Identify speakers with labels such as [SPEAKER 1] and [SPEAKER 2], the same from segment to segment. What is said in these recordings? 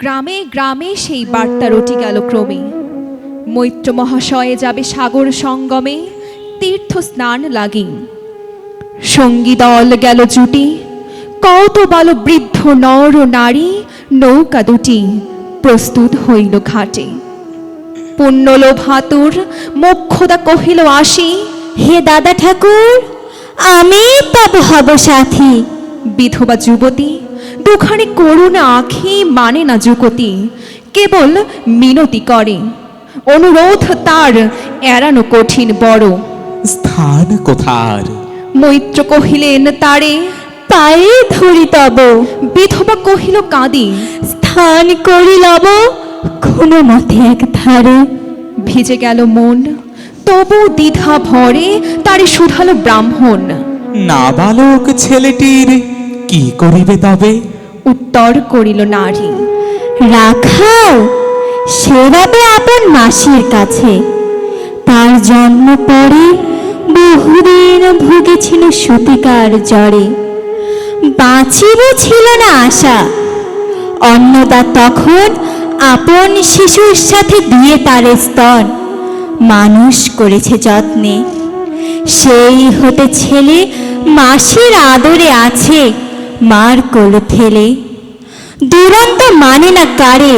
[SPEAKER 1] গ্রামে গ্রামে সেই বার্তা রটি গেল ক্রমে। মৈত্র মহাশয়ে যাবে সাগর সঙ্গমে, তীর্থ স্নান লাগি সঙ্গী দল গেল জুটি কত বল বৃদ্ধ নর নারী নৌকা দুটি প্রস্তুত হইল ঘাটে। পুণ্যল ভাতুর মোক্ষদা কহিল আসি,
[SPEAKER 2] হে দাদা ঠাকুর, আমি তব হব সাথী।
[SPEAKER 1] বিধবা যুবতী দুখানি করুণা আখি মানে না যুগতি কেবল মিনতি করে। অনুরোধ তার এড়ানো কঠিন বড়।
[SPEAKER 3] স্থান কোথার?
[SPEAKER 1] মৈত্র কহিলেন তারে
[SPEAKER 2] পায়ে ধরি তব।
[SPEAKER 1] বিধবা কহিল কাঁদি।
[SPEAKER 2] স্থান করি লব কোনো মতে এক ধারে
[SPEAKER 1] ভিজে গেল মন তবু দ্বিধা ভরে তারে শুধালো ব্রাহ্মণ।
[SPEAKER 3] নাবালক ছেলেটির কি করিবে তবে?
[SPEAKER 1] উত্তর করিল নারী,
[SPEAKER 2] রাখাও সেরাবে আপন মাসির কাছে। তার জন্ম পরে বহুদিন ভুগেছিল সতিকার জ্বরে। বাঁচিব ছিল না আশা। অন্নদা তখন আপন শিশুর সাথে দিয়ে তার স্তন মানুষ করেছে যত্নে। সেই হতে ছেলে মাসির আদরে আছে। মার কোল ফেলে দুরন্ত মানে না কারে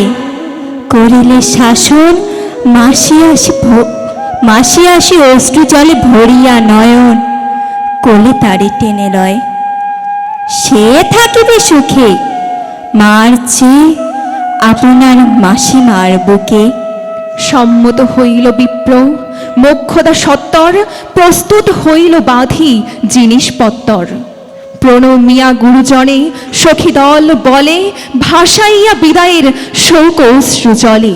[SPEAKER 2] করিলে শাসন মাসি আসি মাসি আসি অশ্রু জলে ভরিয়া নয়ন কোলে তারে টেনে লয় সে থাকিবে সুখে মার চেয়ে আপনার মাসি মার বুকে
[SPEAKER 1] সম্মত হইল বিপ্র মোক্ষদা সত্তর প্রস্তুত হইল বাঁধি জিনিসপত্তর প্রণমিয়া গুরুজনে সখী দল বলে ভাসাইয়া বিদায়ের শোক অশ্রু জলে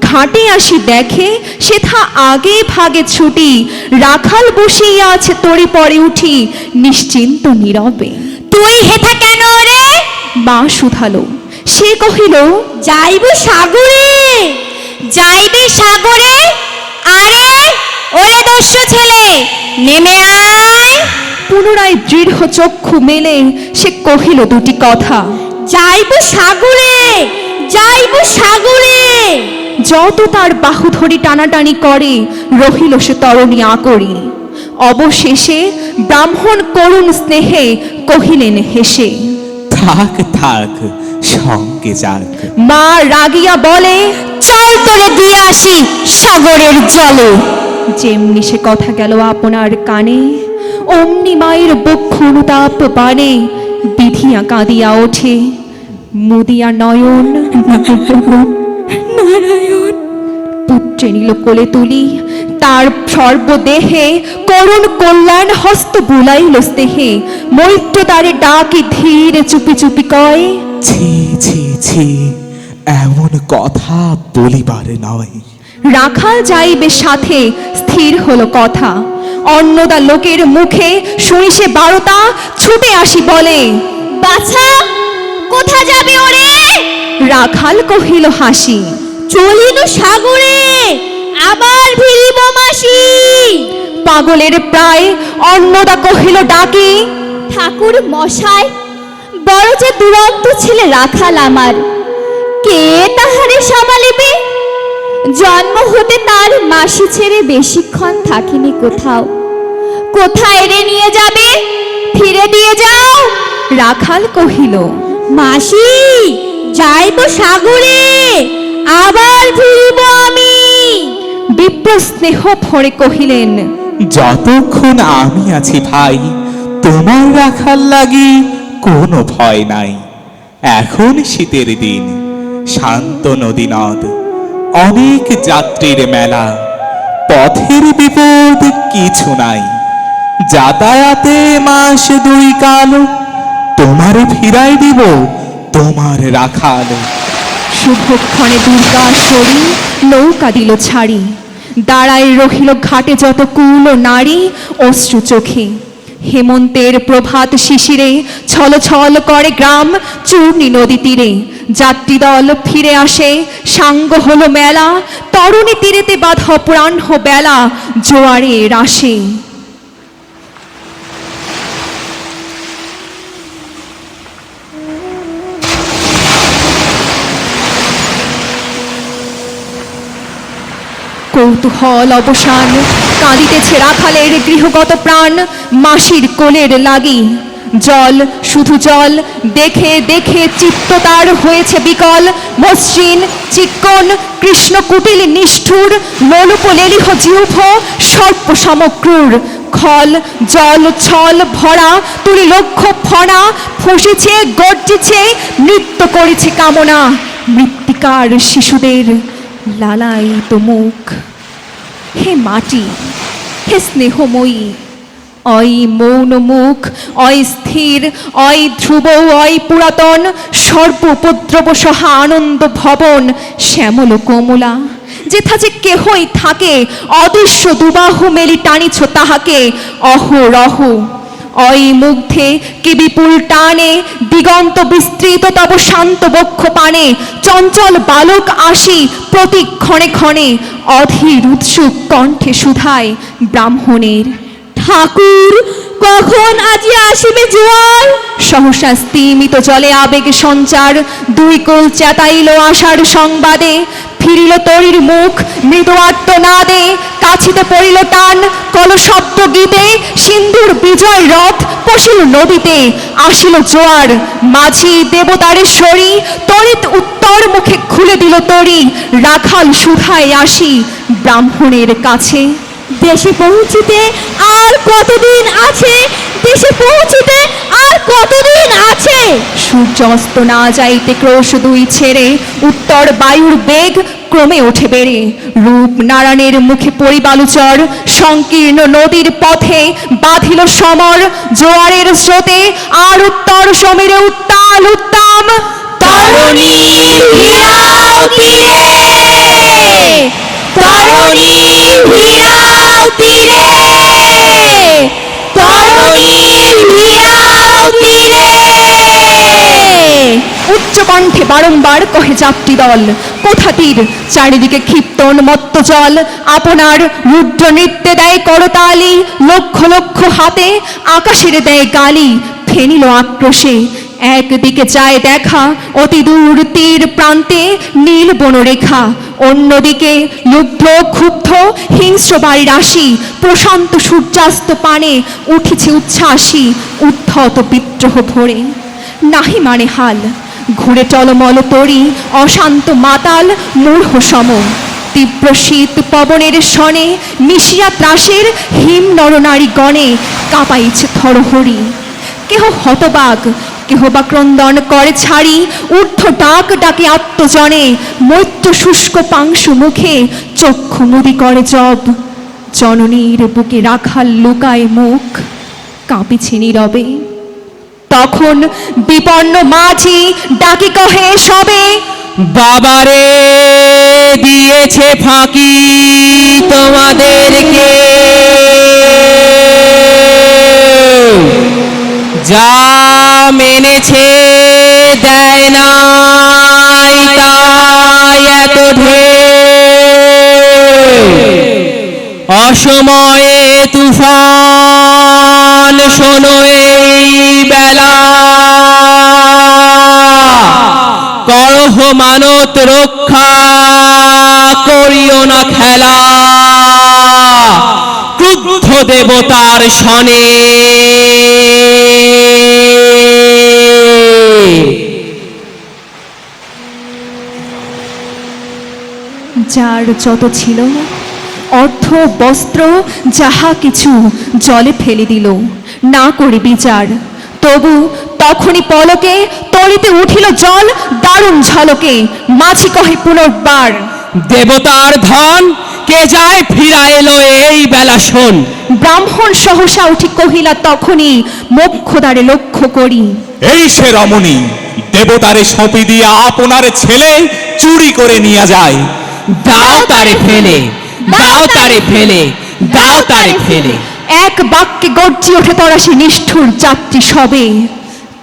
[SPEAKER 1] ঘাটে আসি দেখে সেথা আগে ভাগে ছুটি রাখাল বসিয়া আছে তরি পরে উঠি নিশ্চিন্ত নীরবে।
[SPEAKER 2] তুই হেথা কেন রে?
[SPEAKER 1] মা শুধালো সে কহিল
[SPEAKER 2] যাইব সাগরে। যাইবে সাগরে? আরে ওরে দস্য ছেলে নেমে আয়।
[SPEAKER 1] পুনরায় দৃঢ় চক্ষু মেলে সে কহিল দুটি কথা।
[SPEAKER 2] যাইব সাগরে যাইব সাগরে।
[SPEAKER 1] যত তার বাহু ধরি টানাটানি করে রহিল সে তরণী আকরি অবশেষে ব্রাহ্মণ করুণ স্নেহে কহিলেন হেসে
[SPEAKER 3] থাক থাক সঙ্গে যাক।
[SPEAKER 1] মা রাগিয়া বলে
[SPEAKER 2] চল তোরে দিয়ে আসি সাগরের জলে।
[SPEAKER 1] যেমনি সে কথা গেল আপনার কানে অমনি মায়ের বক্ষ অনুতাপ বানে বিধিয়া কাঁদিয়া ওঠে। মুদিয়া নয়ন।
[SPEAKER 2] নারায়ণ।
[SPEAKER 1] পুত্রে নিল কোলে তুলি তার সর্বদেহে করুণ কল্যাণ হস্ত বুলাইল স্নেহে। মৈত্র তারে ডাকি ধীরে চুপি চুপি কয়
[SPEAKER 3] ছি ছি ছি এমন কথা বলিবার নয়।
[SPEAKER 1] রাখাল যাইবে সাথে স্থির হলো কথা। অন্নদা লোকের মুখে শুনি সে বারতা ছুটে আসি বলে।
[SPEAKER 2] বাছা কোথা যাবে ওরে?
[SPEAKER 1] রাখাল কহিল হাসি।
[SPEAKER 2] চলিল সাগরে আবার ফিরিব মাসি।
[SPEAKER 1] পাগলের প্রায় অন্নদা কহিল ডাকি।
[SPEAKER 2] ঠাকুর মশাই বড় যে দুরন্ত ছেলে রাখাল আমার। কে তাহারে সামালিবে? জন্ম হতে তার মাসি ছেড়ে বেশিক্ষণ থাকিনি কোথাও। কোথায় রে নিয়ে যাবে? ফিরে দিয়ে যাও,
[SPEAKER 1] রাখাল কহিল।
[SPEAKER 2] মাসি, যাইব সাগরে, আবার ফিরিব আমি।
[SPEAKER 1] বিপ্র স্নেহ ভরে কহিলেন,
[SPEAKER 3] যতক্ষণ আমি আছি ভাই, তোমার রাখার লাগি কোনো ভয় নাই। এখন শীতের দিন, শান্ত নদী নদ। অনেক যাত্রীর মেলা। পথের বিপদ কিছু নাই। যাতায়াতে মাস দুই কাল। তোমারে ফিরাই দিব, তোমার রাখাল।
[SPEAKER 1] শুভক্ষণে দুর্গা সরি নৌকা দিল ছাড়ি। দাঁড়ায় রহিল ঘাটে যত কুল নারী, অশ্রু চোখে। হেমন্তের প্রভাত শিশিরে ছল ছল করে গ্রাম চূর্ণী নদী তীরে। যাত্রী দল ফিরে আসে, সাঙ্গ হলো মেলা, তরুণী তীরেতে বাধ অপরাহ্ন বেলা, জোয়ারে রাশে। কৌতূহল অবসান কাঁদিতেছে রাখালের গৃহগত প্রাণ মাসির কোলের লাগি। জল, শুধু জল, দেখে দেখে চিত্ত তার হয়েছে বিকল। মসৃণ, চিক্কন, কৃষ্ণ কুটিল নিষ্ঠুর লোলুপ লেলিহ সর্প সমক্রুর খল, জল, ছল ভরা, তুলি লক্ষ ফনা ফুসেছে, গর্জেছে, নৃত্য করেছে কামনা। মৃত্তিকার শিশুদের লালাই তো মুখ। হে মাটি হে স্নেহময়ী অয় মৌন মুখ অয় স্থির অয় ধ্রুব অয় পুরাতন সর্বোপদ্রব সহা আনন্দ ভবন শ্যামল কমলা। যেথা যে কেহই থাকে, অদৃশ্য দুবাহু মেলি টানিছ তাহাকে, অহরহ অয় মুগ্ধে কি বিপুল টানে, দিগন্ত বিস্তৃত তব শান্ত বক্ষ পানে, চঞ্চল বালক আসি প্রতি ক্ষণে ক্ষণে, অধীর উৎসুক কণ্ঠে সুধায় ব্রাহ্মণের,
[SPEAKER 2] ঠাকুর, কখন আজি আসিবে জোয়ার?
[SPEAKER 1] সহসা স্তিমিত জলে আবেগ সঞ্চার, দুই কোল চেতাইল আশার সংবাদে, ফিরিল তরির মুখ মৃদু আত্মনাদে কাছিতে পড়িল টান, কলশব্দ গীতে সিন্ধুর বিজয় রথ পশিল নদীতে। আসিল জোয়ার, মাঝি দেবতারেশ্বরী তরিত উত্তর মুখে খুলে দিল তরি। রাখাল সুধায় আসি ব্রাহ্মণের কাছে।
[SPEAKER 2] দেশে পৌঁছিতে আর কতদিন আছে? দেশে পৌঁছিতে আর কতদিন আছে?
[SPEAKER 1] সূর্য অস্ত না যাইতে ক্রোশ দুই ছেড়ে উত্তর বায়ুর বেগ ক্রমে ওঠে বেড়ে। রূপ নারায়ণের মুখে পরিবালুচর সংকীর্ণ নদীর পথে বাঁধিল সমর জোয়ারের স্রোতে আর উত্তর সমীরে উত্তাল উত্তাম তরণী
[SPEAKER 2] ভিড়াও তীরে। তরণী ভিড়াও তীরে। তরণী ভিড়াও
[SPEAKER 1] উচ্চ কণ্ঠে বারংবার কহে যাত্রী দল কোথাটির চারিদিকে ক্ষিপ্তন মত্ত জল, আপনার রুদ্র নৃত্যে দেয় করতালি, লক্ষ লক্ষ হাতে, আকাশের দেয় গালি, ফেনিল আক্রোশে একদিকে যায় দেখা, অতি দূর তীর প্রান্তে নীল বনরেখা। অন্যদিকে লুব্ধ, ক্ষুব্ধ, হিংস্র বাড়ির আসি, প্রশান্ত সূর্যাস্ত পানে উঠেছে উচ্ছ্বাসী, উদ্ধত বিদ্রোহ ভরে। নাহি মানে হাল, ঘুরে টলমল তরি, অশান্ত মাতাল মূঢ় সম। তীব্র শীত পবনের শনে মিশিয়া ত্রাসের হিম নরনারী গণে কাঁপাইছে থরহরি। কেহ হতবাগ কেহ বা ক্রন্দন করে ছাড়ি, ঊর্ধ্ব ডাক ডাকে আত্মজনে, মৈত্র শুষ্ক পাংশু মুখে চক্ষু মুদি করে জব। জননীর বুকে রাখাল লুকায় মুখ, কাঁপিছে নীরবে। তখন বিপন্ন মাঝি ডাকি কহে, সবে
[SPEAKER 4] বাবারে দিয়েছে ফাঁকি তোমাদেরকে। যা মেনেছে দেয় নাই তাই এত অসময়ে তুফান শোনো এই বেলা। করহ মানত রক্ষা করিও না খেলা। ক্রুদ্ধ দেবতার শনে
[SPEAKER 1] যার যত ছিল অর্থ বস্ত্র যাহা কিছু জলে ফেলে দিল। না করে বিচার। তবু তখনই পলকে তরিতে উঠিল জল দারুণ ঝলকে। মাছি কহে পুনর্বার
[SPEAKER 4] দেবতার ধন কে যায় ফিরা এলো এই বেলা শোন।
[SPEAKER 1] ব্রাহ্মণ সহসা উঠি কহিলা তখনই মোক্ষদারে লক্ষ্য করি।
[SPEAKER 3] এই সে রমণী দেবতারে সঁপি দিয়া আপনার ছেলে চুরি করে নিয়ে যায়।
[SPEAKER 4] দাও তারে ফেলে দাও তারে ফেলে দাও তারে ফেলে।
[SPEAKER 1] এক বাক্যে গর্জি ওঠে তরাসি নিষ্ঠুর যাত্রী সবে।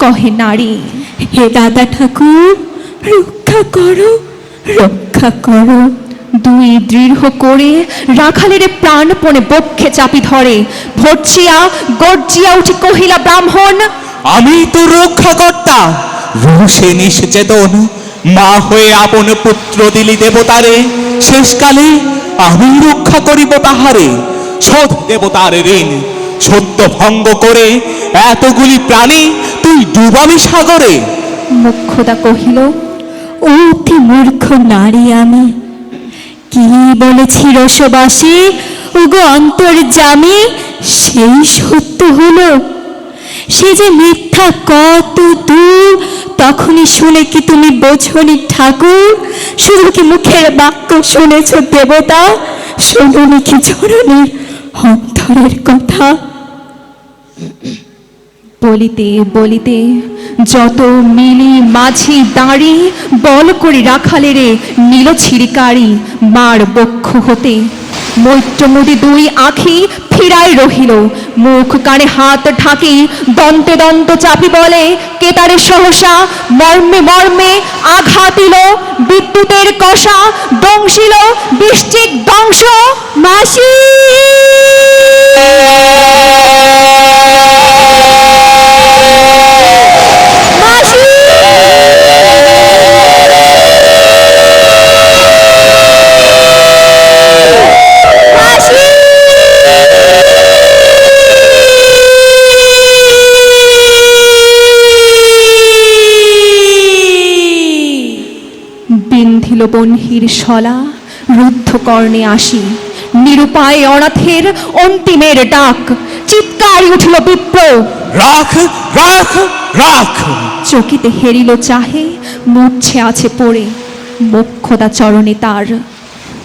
[SPEAKER 1] কহে নারী হে দাদা ঠাকুর রক্ষা করো রক্ষা করো। দুই দৃঢ় করে রাখালের প্রাণপণে বক্ষে চাপি ধরে ভর্চিয়া গর্জিয়া উঠি কহিলা ব্রাহ্মণ
[SPEAKER 3] আমি তো রক্ষাকর্তা রোষে নিশ্চেতন মা হয়ে আপন পুত্র দিলি দেবতারে, শেষকালে আমি রক্ষা করিব তাহারে। শোধ দেবতার ঋণ সত্য ভঙ্গ করে এতগুলি প্রাণী তুই ডুবাবি সাগরে।
[SPEAKER 1] মুখ্যদা কহিল
[SPEAKER 2] অতি মূর্খ নারী আমি। কি বলেছি রসবাসী? ওগো অন্তর্জামী সেই সত্য হলো। সে যে মিথ্যা কত দূর তখনই শুনে কি তুমি বোঝনি ঠাকুর? শুধু কি মুখের বাক্য শুনেছ দেবতা? শুনুনি কি জননীর অন্তরের কথা?
[SPEAKER 1] বলিতে বলিতে যত মিলি মাঝি দাঁড়ি, বল করে রাখালে রে নীল ছিড়িকারি মার বক্ষ হতে। মৈত্রমুদি দুই আখি ফিরাই রহিল। মুখ কানে হাত ঢাকি, দন্তে দন্ত চাপি বলে কেতারে সহসা? মর্মে মর্মে আঘাতিল বিদ্যুতের কষা দংশিল বৃষ্টিক দংশ
[SPEAKER 2] মাসি।
[SPEAKER 1] বিন্ধিল বনহির শলা রুদ্ধ কর্ণে আসি। নিরুপায় অনাথের অন্তিমের ডাক। চিৎকার উঠিল বিপ্র।
[SPEAKER 3] রাখ রাখ রাখ।
[SPEAKER 1] চকিতে হেরিল চাহে মূর্ছে আছে পড়ে। মোক্ষদা চরণে তার।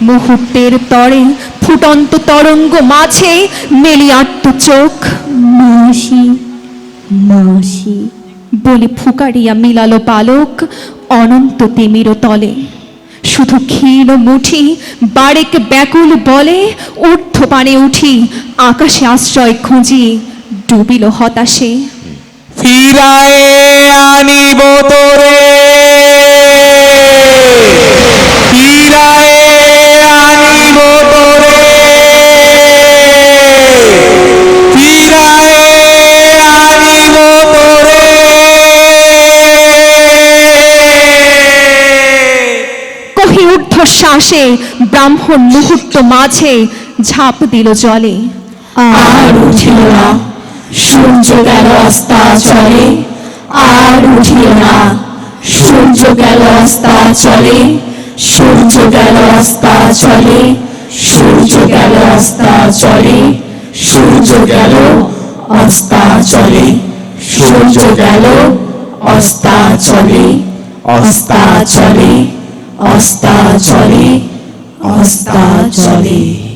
[SPEAKER 1] মুহূর্তের তরে ফুটন্ত তরঙ্গ মাঝে মেলিয়াট্ট চোখ।
[SPEAKER 2] মাসি মাসি
[SPEAKER 1] বলে ফুকারিয়া মিলালো পালক অনন্ত তিমির তলে শুধু ক্ষীণ মুঠি, বারেক ব্যাকুল বলে ঊর্ধ্ব পানে উঠি, আকাশে আশ্রয় খুঁজি, ডুবিল হতাশে।
[SPEAKER 3] ফিরায়ে আনিব তোরে।
[SPEAKER 1] ঊর্ধ্বশ্বাসে ব্রাহ্মণ মুহূর্ত মাঝে ঝাঁপ দিল জলে।
[SPEAKER 2] আর উঠিল না। সূর্য গেল অস্তাচলে আর উঠিল না। সূর্য গেল অস্তাচলে সূর্য গেল অস্তাচলে সূর্য গেল অস্তাচলে সূর্য গেল অস্তাচলে সূর্য গেল অস্তাচলে অস্তাচলে অস্তাচলে অস্তাচলে।